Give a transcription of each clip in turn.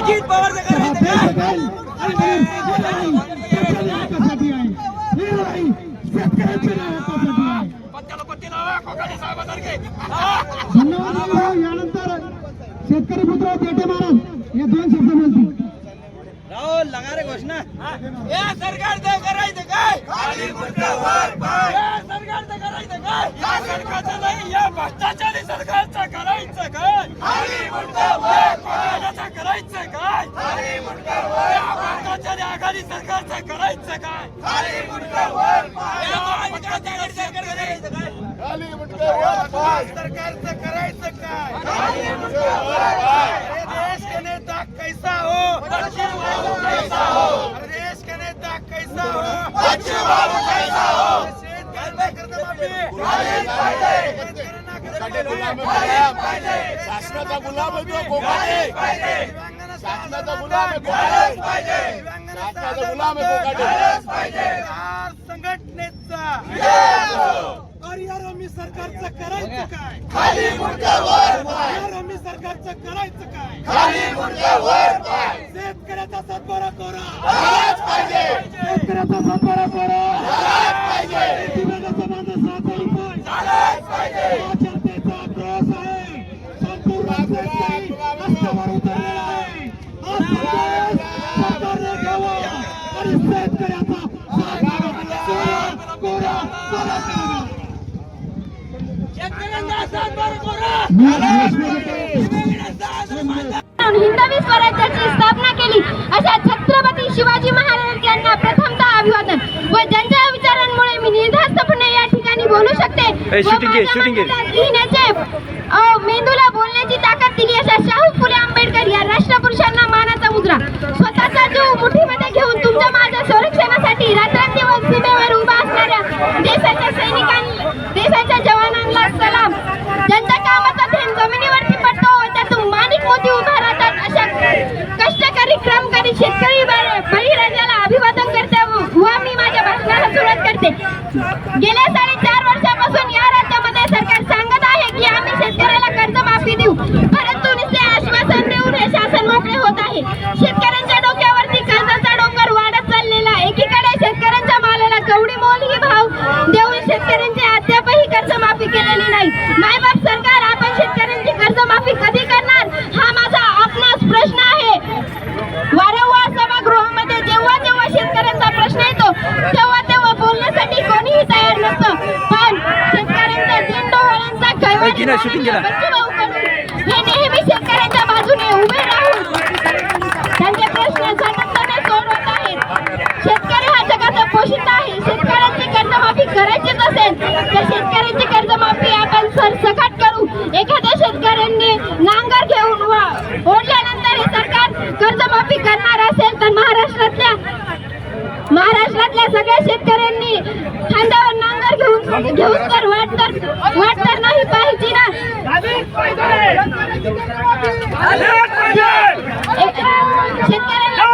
अजित करायचं काय? भाऊ. यानंतर शेतकरी पुत्र पेटे महाराज हे दोन शब्द बोलतील. या सरकारचं करायचं काय? या सरकारचं करायचं काय? या सरकारचं नाही या भ्रष्टाचारी सरकारचं करायचं काय कोणाचं करायचं काय या आणि आघाडी सरकारचं करायचं काय सरकारचं करायचं काय देश के नेता कैसा हो देश के नेता कैसा हो शासनाचा गुलाम शासनाचा गुलाम संघटनेचा आम्ही सरकारचं करायचं काय यार आम्ही सरकारचं करायचं काय शेतकऱ्याचा सातबारा कोरा शेतकऱ्याचा सातबारा कोरा दिव्यांगाचा माझा सात रुपये जनतेचा आक्रोश आहे संपूर्ण शेतकरी रस्त्यावर उतरलेला आहे हा संदेश सरकारने घ्यावा आणि शेतकऱ्याचा सातबारा कोरा कोरा कोरा करावा. शेतकऱ्यांचा सातबारा कोरा दिव्यांगाचा आदर हिंदवी स्वराज्याची स्थापना केली. अशा छत्रपती शिवाजी महाराज यांना प्रथमतः अभिवादन व ज्यांच्या विचारांमुळे मी निर्धास्तपणे या ठिकाणी बोलू शकते. कैवारी शूटिंग कडू हे नेहमी शेतकऱ्यांच्या बाजूने उभे राहून त्यांचे प्रश्न सातत्याने सोडवत आहेत. शेतकरी हा जगाचा पोषित आहे. शेतकऱ्यांची कर्जमाफी करायचीच असेल तर शेतकऱ्यांची कर्जमाफी आपण सरसकट करू. एखाद्या शेतकऱ्यांनी नांगर घेऊन ओढल्यानंतर हे सरकार कर्जमाफी करणार असेल तर महाराष्ट्रातल्या महाराष्ट्रातल्या सगळ्या शेतकऱ्यांनी खांद्यावर घेऊन घेऊन तर वाट तर वाट तर नाही पाहिजे ना शेतकऱ्यांना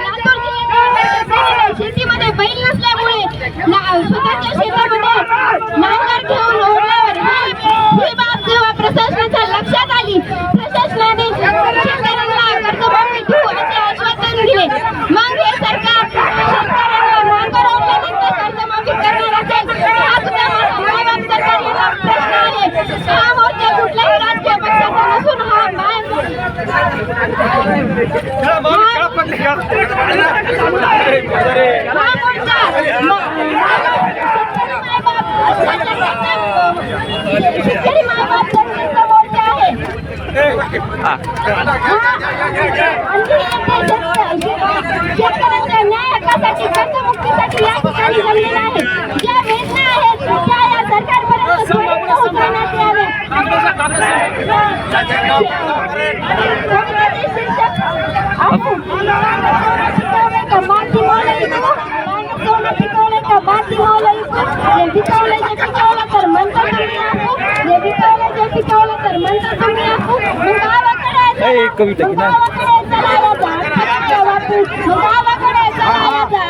लातूर जिल्ह्यात शेतीमध्ये बैल नसल्यामुळे ना- स्वतःच्या शेतामध्ये नांगर घेऊन ओढल्यावर ही ही बाब जेव्हा प्रशासनाच्या लक्षात आली प्रशासनाने शेतकऱ्यांना कर्जमाफी देऊ असे आश्वासन दिले मग हे सरकार शेतकऱ्यांना नांगर ओढल्यानंतर कर्जमाफी करणार असेल हा सुद्धा माझा मायबाप सरकार यांना प्रश्न आहे हा मोर्चा कुठल्याही राजकीय पक्षाचा नसून हा माय हा मोर्चा शेतकरी मायबाप जनतेचा मोर्चा आहे शेतकऱ्यांच्या न्याय हक्कासाठी कर्जमुक्तीसाठी या ठिकाणी जमलेला आहे कविता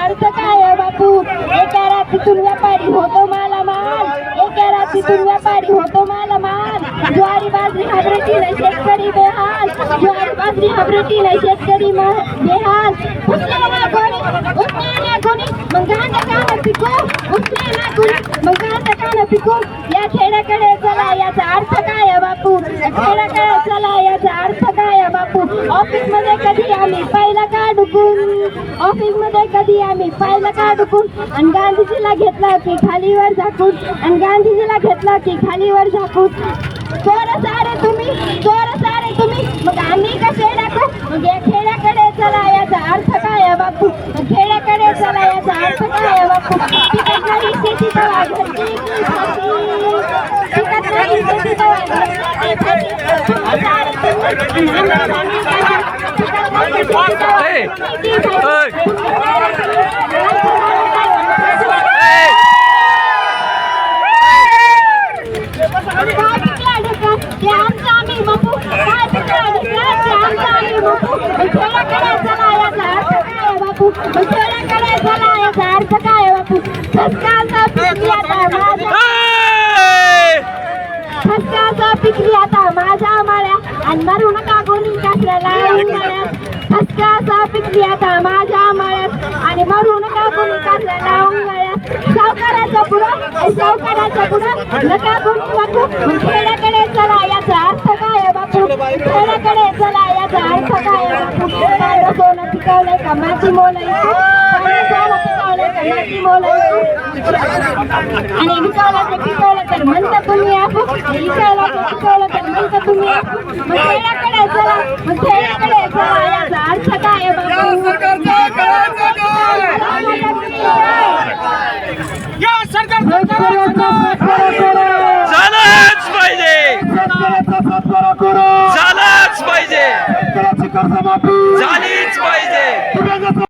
अर्थ काय बापू एका रात्रीतून व्यापारी होतो मला माल एका रात्रीतून व्यापारी होतो मला माल ज्वारी बाजरी हाबरटीला शेतकरी बेहाल. ज्वारी बाजरी हाबरटीला शेतकरी बेहाल. कोणी कोणी? मग गांजा कानं पिकू. कोणी? मग गांजा या खेड्याकडे चला याचा अर्थ काय आहे बापू? खेड्याकडे चला याचा अर्थ काय बापू? ऑफिसमध्ये कधी आम्ही पहिला का डुकून ऑफिसमध्ये कधी आम्ही पहिला का डुकून आणि गांधीजीला घेतलं की खालीवर झाकून. आणि गांधीजीला घेतलं की खालीवर झाकून. चोर सारे तुम्ही चोर सारे तुम्ही मग आम्ही कसे टाकू मग या खेड्याकडे चला याचा अर्थ काय आहे बापू खेड्याकडे चला याचा अर्थ काय आहे बापू पिकत नाही शेती तवा घरची की खाती? पिकत नाही शेती तवा घरची की खाती? चोर सारे तुम्ही, आम्ही आम्ही काय? पिकत नाही शेती तवा ए, घरची की खाती? काय पिकला ढेकळा? ते आमचं आम्ही बघू. काय पिकला ढेकळा? ते आमचं आम्ही बघू. मग खेड्याकडे चला याचा अर्थ काय आहे बापू मग खेड्याकडे चला याचा अर्थ काय आहे बापू खसकाचा पिकली आता माझ्या माळ्या आणि मरू नका कोणी कासऱ्याला उन्हाळ्यात पिकली आता माझ्या माळ्यात आणि मरू नका कोणी कासऱ्याला उन्हाळ्यात सावकाराचा पुढं सावकाराचा पुढं नका कोणी वाटू मग खेड्याकडे चला याचा अर्थ काय आहे बापू खेड्याकडे चला याचा अर्थ काय आहे बापू कांदा सोनं पिकवलंय का माती मोल कांदा सोनं पिकवलंय का माती मोल आणि विकायला ते पिकवलं तर म्हणता तुम्ही आपू विकायला ते पिकवलं तर म्हणता तुम्ही आपू मग खेड्याकडे चला. मग खेड्याकडे चला. याचा अर्थ काय आहे झालंच पाहिजे. झालंच पाहिजे. झालीच पाहिजे.